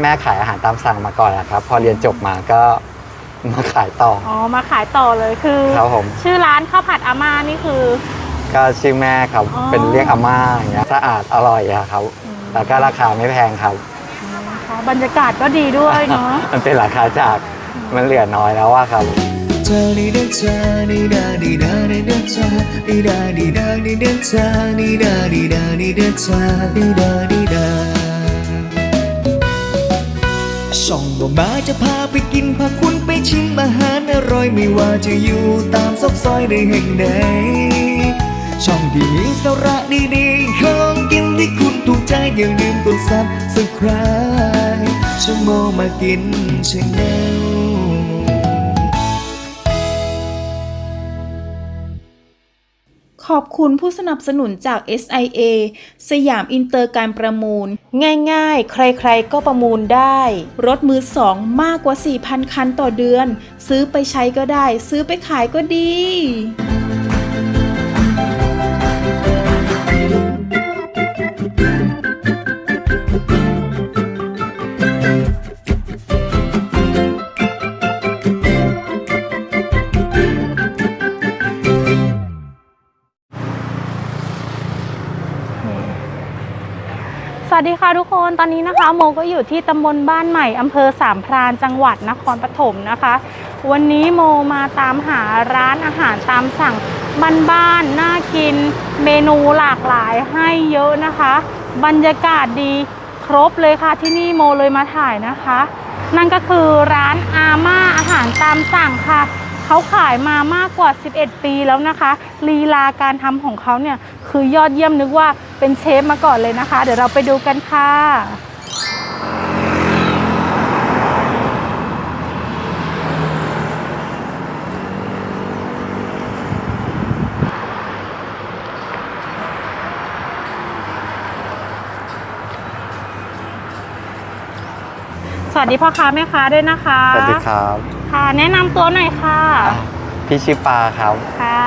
แม่ขายอาหารตามสั่งมาก่อนนะครับ พอเรียนจบมาก็มาขายต่อ อ๋อ มาขายต่อเลยคือ ครับผม ชื่อร้านข้าวผัดอาม่านี่คือ ก็ชื่อแม่ครับอ๋อ เป็นเรียกอาม่าอย่างเงี้ยสะอาดอร่อยอะครับอืมแล้วก็ราคาไม่แพงครับค่ะบรรยากาศก็ดีด้วยเนาะ มันเป็นราคาจากมันเหลือน้อยแล้วอะครับ เธอดีเดเธอดีดาดีดาดีเดเธอดีดาดีดาดีเดเธอดีดาดีดาดีเดเธอดีดาดีดา ช่องบ่มาจะพาไปกินพาคุณไปชิมอาหารอร่อยไม่ว่าจะอยู่ตามซอกซอยในแห่งใดช่องที่มีสาระดีๆของกินที่คุณถูกใจอย่าลืมกดซับสไคร b e ชั่วโมงมากินชาแนล ขอบคุณผู้สนับสนุนจาก SIA สยามอินเตอร์การประมูล ง่ายๆ ใครๆก็ประมูลได้ รถมือสองมากกว่า 4,000 คันต่อเดือน ซื้อไปใช้ก็ได้ ซื้อไปขายก็ดี วัสดีค่ะทุกคนตอนนี้นะคะ โมก็อยู่ที่ตำบลบ้านใหม่อำเภอสามพรานจังหวัดนครปฐมนะคะ วันนี้โมมาตามหาร้านอาหารตามสั่งบ้านๆน่ากิน เมนูหลากหลายให้เยอะนะคะ บรรยากาศดีครบเลยค่ะที่นี่โมเลยมาถ่ายนะคะ นั่นก็คือร้านอาม่าอาหารตามสั่งค่ะ เขาขายมามากกว่า 11 ปีแล้วนะคะลีลาการทำของเขาเนี่ยคือยอดเยี่ยมนึกว่าเป็นเชฟมาก่อนเลยนะคะ เดี๋ยวเราไปดูกันค่ะสวัสดีพ่อค้าแม่ค้าด้วยนะคะ สวัสดีครับ ค่ะ แนะนำตัวหน่อยค่ะ พี่ชื่อปาครับ ค่ะ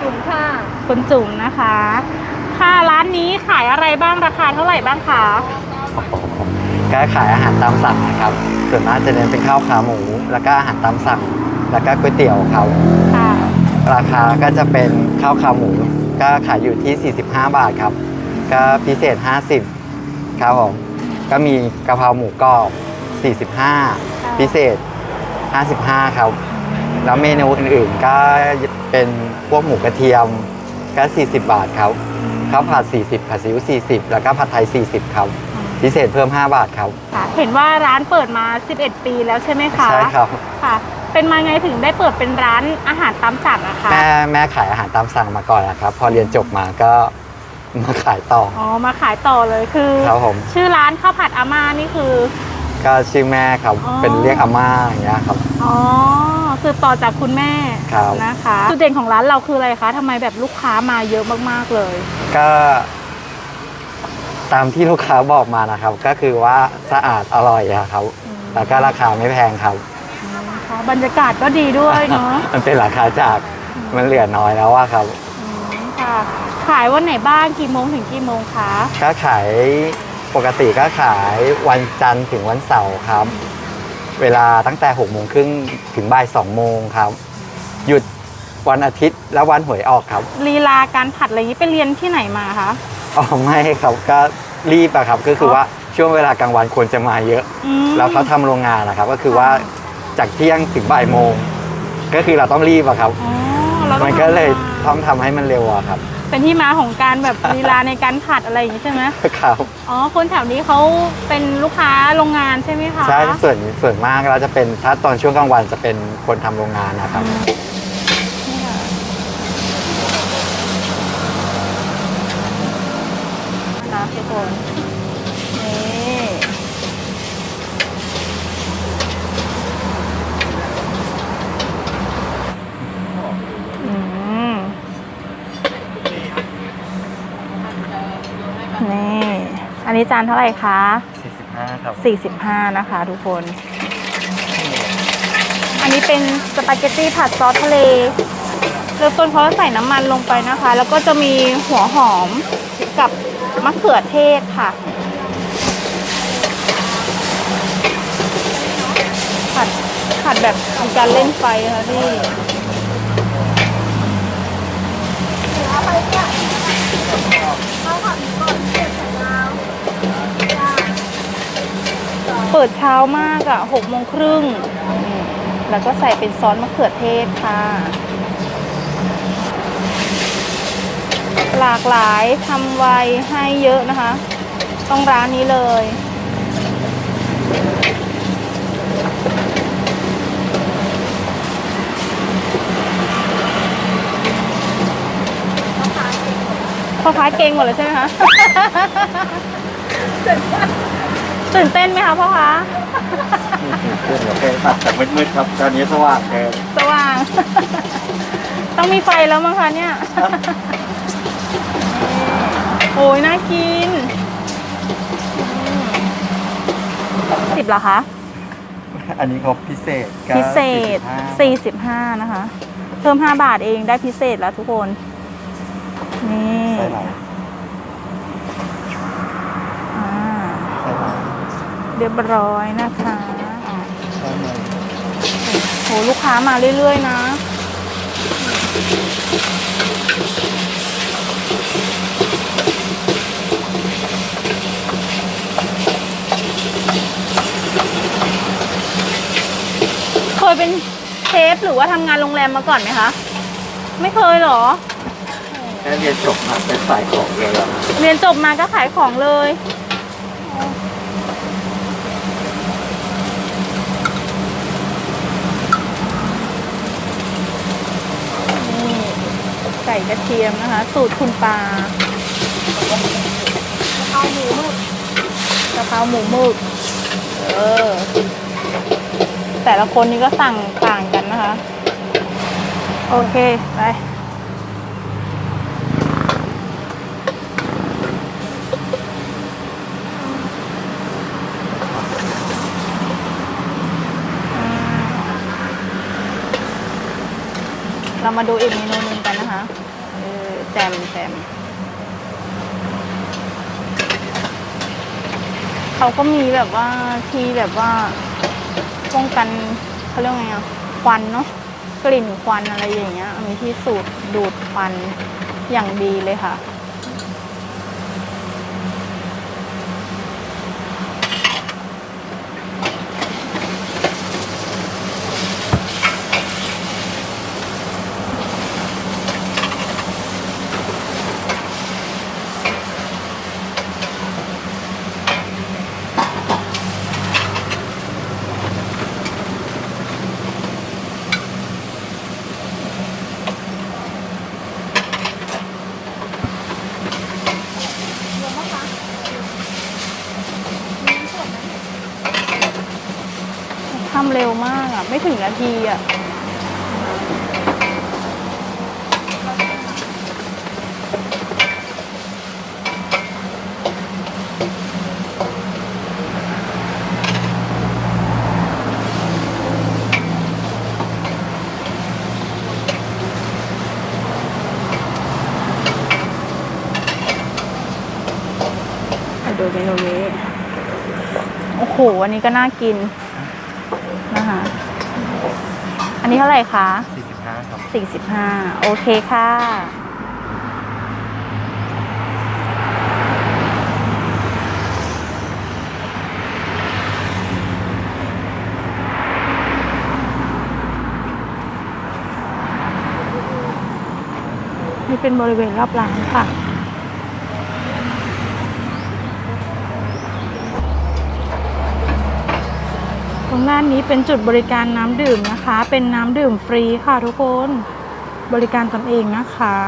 จุ๋มค่ะ คุณจุ๋มนะคะ ค่ะร้านนี้ขายอะไรบ้างราคาเท่าไหร่บ้างคะก็ขายอาหารตามสั่งนะครับ ส่วนมากจะเน้นเป็นข้าวขาหมู แล้วก็อาหารตามสั่ง แล้วก็ก๋วยเตี๋ยวครับ ค่ะ ราคาก็จะเป็นข้าวขาหมู ก็ขายอยู่ที่ 45 บาทครับ ก็พิเศษ 50 ครับผม ก็มีกะเพราหมูกรอบ 45 พิเศษ 55 ครับ แล้วเมนูอื่นๆก็เป็นพวกหมูกระเทียมก็ 40 บาทครับข้าวผัด 40 ผัดซีอิ๊ว40 แล้วก็ผัดไทย 40 ครับ พิเศษเพิ่ม 5 บาทครับ ค่ะ เห็นว่าร้านเปิดมา 11 ปีแล้วใช่ไหมคะใช่ครับค่ะ เป็นมาไงถึงได้เปิดเป็นร้านอาหารตามสั่งอะคะแม่แม่ขายอาหารตามสั่งมาก่อนนะครับ พอเรียนจบมาก็มาขายต่อ อ๋อ มาขายต่อเลยคือครับผมชื่อร้านข้าวผัดอาม่านี่คือ ก็ชื่อแม่ครับ อ๋อ เป็นเรียกอาม่าอย่างเงี้ยครับ อ๋อสืบต่อจากคุณแม่ครับ นะคะจุดเด่นของร้านเราคืออะไรคะทำไมแบบลูกค้ามาเยอะมากๆเลย ก็ ตามที่ลูกค้าบอกมานะครับ ก็คือว่าสะอาดอร่อยอะครับ อืม แล้วก็ราคาไม่แพงครับค่ะบรรยากาศก็ดีด้วยเนาะ มันเป็นราคาจากมันเหลือน้อยแล้วอะครับ อืมค่ะ ขายวันไหนบ้างกี่โมงถึงกี่โมงคะ ก็ขาย ปกติก็ขายวันจันทร์ถึงวันเสาร์ครับ เวลาตั้งแต่6กโมงครึ่งถึงบ่ายสองโมงครับ หยุดวันอาทิตย์และวันหวยออกครับ ลีลาการผัดอะไรอย่างนี้ไปเรียนที่ไหนมาคะ อ๋อไม่ครับก็รีบอะครับก็คือว่าช่วงเวลากลางวันคนจะมาเยอะ อืม แล้วเขาทำโรงงานนะครับ ก็คือว่าจากเที่ยงถึงบ่ายโมง ก็คือเราต้องรีบอะครับ อ๋อเราต้มัอนงก็เลยทำต้องทำให้มันเร็วอะครับ เป็นที่มาของการแบบลีลาในการผัดอะไรอย่างนี้ใช่ไหมครับ อ๋อ คนแถวนี้เขาเป็นลูกค้าโรงงานใช่ไหมคะ ใช่ส่วนส่วนมากเราจะเป็นถ้าตอนช่วงกลางวันจะเป็นคนทำโรงงานนะครับ นี่ค่ะนะคะทุกคน นี่ อืม นี่ อั นนี้จานเท่าไหร่คะ45ครับ45 นะคะ ทุกคน อันนี้เป็นสปาเกตตี้ผัดซอสทะเลเริ่มต้นเขาจะใส่น้ำมันลงไปนะคะ แล้วก็จะมีหัวหอมกับมะเขือเทศค่ะ ผัดแบบมีการเล่นไฟค่ะพี่เปิด เปิดเช้ามากอะ่ะหกโมงครึ่ง แล้วก็ใส่เป็นซอสมะเขือเทศค่ะ หลากหลายทำไวให้เยอะนะคะ ต้องร้านนี้เลยพ่อค้าเก่งหมดเลยใช่ไหมคะ ตื่นเต้นไหมคะพ่อค้าขึ้นโอเคตัดจากมืดๆครับตอนนี้สว่างเกินสว่าง ต้องมีไฟแล้วมั้งคะเนี่ยโอ้ยน่ากินสิบเหรอคะ อันนี้เขาพิเศษก็พิเศษ45 45นะคะ เพิ่ม5บาทเองได้พิเศษแล้วทุกคน นี่ใส่ไหล อ่า ใส่ไหล เรียบร้อยนะคะอ่าใส่ไหลโหลูกค้ามาเรื่อยๆนะ เคยเป็นเชฟหรือว่าทำงานโรงแรมมาก่อนไหมคะ ไม่เคยเหรอแค่เรียนจบมาเป็นสายของเลยอะเรียนจบมาก็ขายของเลย นี่ ไก่กระเทียมนะคะ สูตรคุณปากะเพราหมูหมึกกะเพราหมูหมึกเออ แต่ละคนนี้ก็สั่งต่างกันนะคะ โอเค ไปเรามาดูอีกเมนูหนึ่งกันนะคะเออแจมแจมเขาก็มีแบบว่าที่แบบว่าป้องกันเขาเรียกว่าไงอะควันเนาะกลิ่นควันอะไรอย่างเงี้ย มีที่สูดดูดควันอย่างดีเลยค่ะ ทำเร็วมากอะ ไม่ถึงนา ทีอะดูเมนูนี้ โอ้โห อันนี้ก็น่ากิน นะคะ อั นนี้เท่าไหร่คะ45ครับ45 โอเคค่ะ นี่เป็นบริเวณรอบร้านค่ะ รงด้านนี้เป็นจุดบริการน้ำดื่มนะคะ เป็นน้ำดื่มฟรีค่ะทุกคน บริการตนเองนะคะ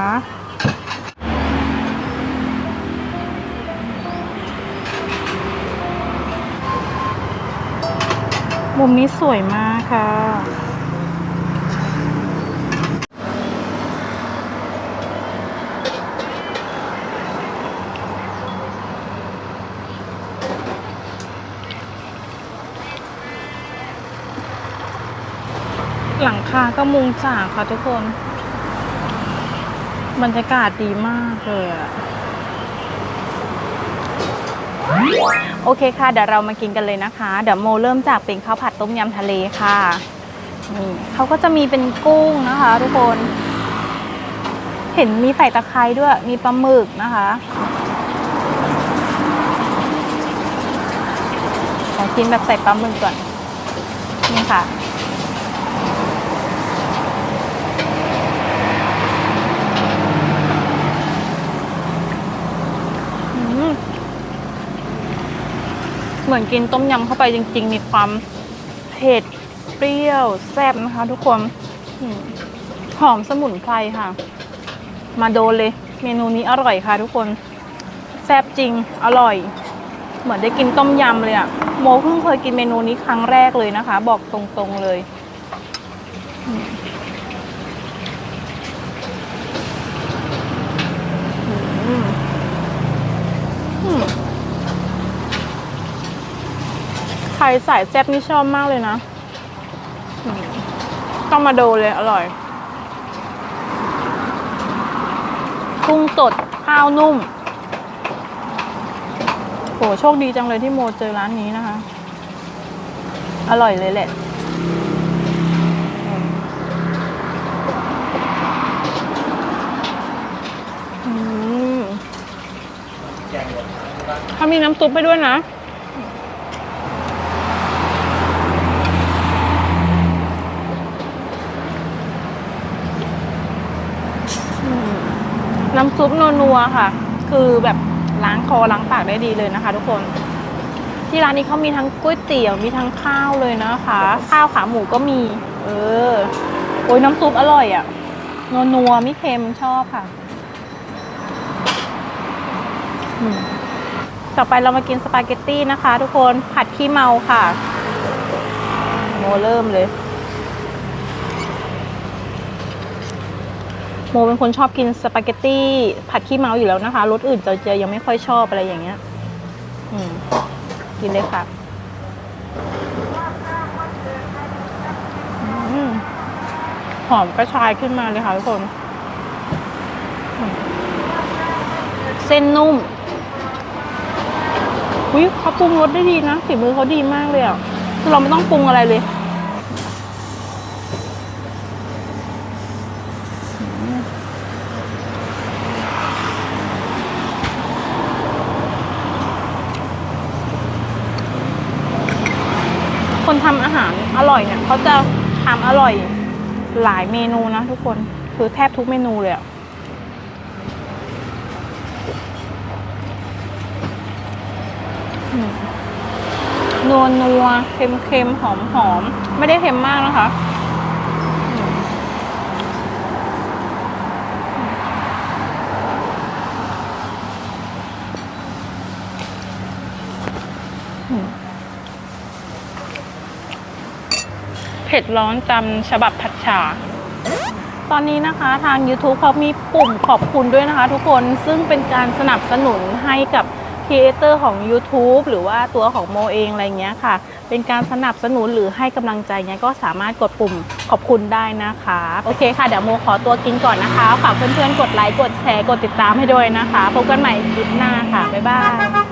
มุมนี้สวยมากค่ะ หลังคาก็มุงจากค่ะทุกคน บรรยากาศดีมากเลยอะโอเคค่ะ เดี๋ยวเรามากินกันเลยนะคะ เดี๋ยวโมเริ่มจากเป็นข้าวผัดต้มยำทะเลค่ะ นี่เขาก็จะมีเป็นกุ้งนะคะ ทุกคน เห็นมีใส่ตะไคร้ด้วย มีปลาหมึกนะคะขอกินแบบใส่ปลาหมึกก่อน นี่ค่ะ เหมือนกินต้มยำเข้าไปจริง ๆ มีความเผ็ดเปรี้ยวแซ่บนะคะ ทุกคนหอมสมุนไพรค่ะ มาโดนเลย เมนูนี้อร่อยค่ะ ทุกคนแซ่บจริงอร่อย เหมือนได้กินต้มยำเลยอะโมเพิ่งเคยกินเมนูนี้ครั้งแรกเลยนะคะ บอกตรงๆเลยอืมอืมอืมใครสายแซ่บนี่ชอบมากเลยนะ ต้องมาโดนเลยอร่อยกุ้งสดข้าวนุ่มโหโชคดีจังเลยที่โมเจอร้านนี้นะคะ อร่อยเลยแหละเขามีน้ำซุปไปด้วยนะ น้ำซุปนัวๆค่ะ คือแบบล้างคอล้างปากได้ดีเลยนะคะ ทุกคน ที่ร้านนี้เขามีทั้งก๋วยเตี๋ยวมีทั้งข้าวเลยนะคะ ข้าวขาหมูก็มี เออโอ้ยน้ำซุปอร่อยอะ่ะนัวๆไม่เค็มชอบค่ะต่อไปเรามากินสปาเกตตี้นะคะ ทุกคนผัดขี้เมาค่ะโมเริ่มเลย โมเป็นคนชอบกินสปาเกตตี้ผัดขี้เมาอยู่แล้วนะคะรสอื่นจะจะยังไม่ค่อยชอบอะไรอย่างเงี้ย อืม กินเลยค่ะอหอมกระชายขึ้นมาเลยค่ะทุกคน เส้นนุ่มอุ้ยเขาปรุงรสได้ดีนะฝีมือเขาดีมากเลยอะคือเราไม่ต้องปรุงอะไรเลย คนทำอาหารอร่อยเนี่ยเขาจะทำอร่อยหลายเมนูนะทุกคนคือแทบทุกเมนูเลยอะนัวนัวเค็มเค็มหอมหอมไม่ได้เค็มมากนะคะ เผ็ดร้อนตามฉบับผัดฉาตอนนี้นะคะทาง YouTube เขามีปุ่มขอบคุณด้วยนะคะ ทุกคนซึ่งเป็นการสนับสนุนให้กับครีเอเตอร์ของ YouTube หรือว่าตัวของโมเองอะไรเงี้ยค่ะ เป็นการสนับสนุนหรือให้กำลังใจเนี้ยก็สามารถกดปุ่มขอบคุณได้นะคะ โอเคค่ะ เดี๋ยวโมขอตัวกินก่อนนะคะ ฝากเพื่อนๆ กดไลค์ กดแชร์ กดติดตามให้ด้วยนะคะ พบกันใหม่คลิปหน้าค่ะ บ๊ายบาย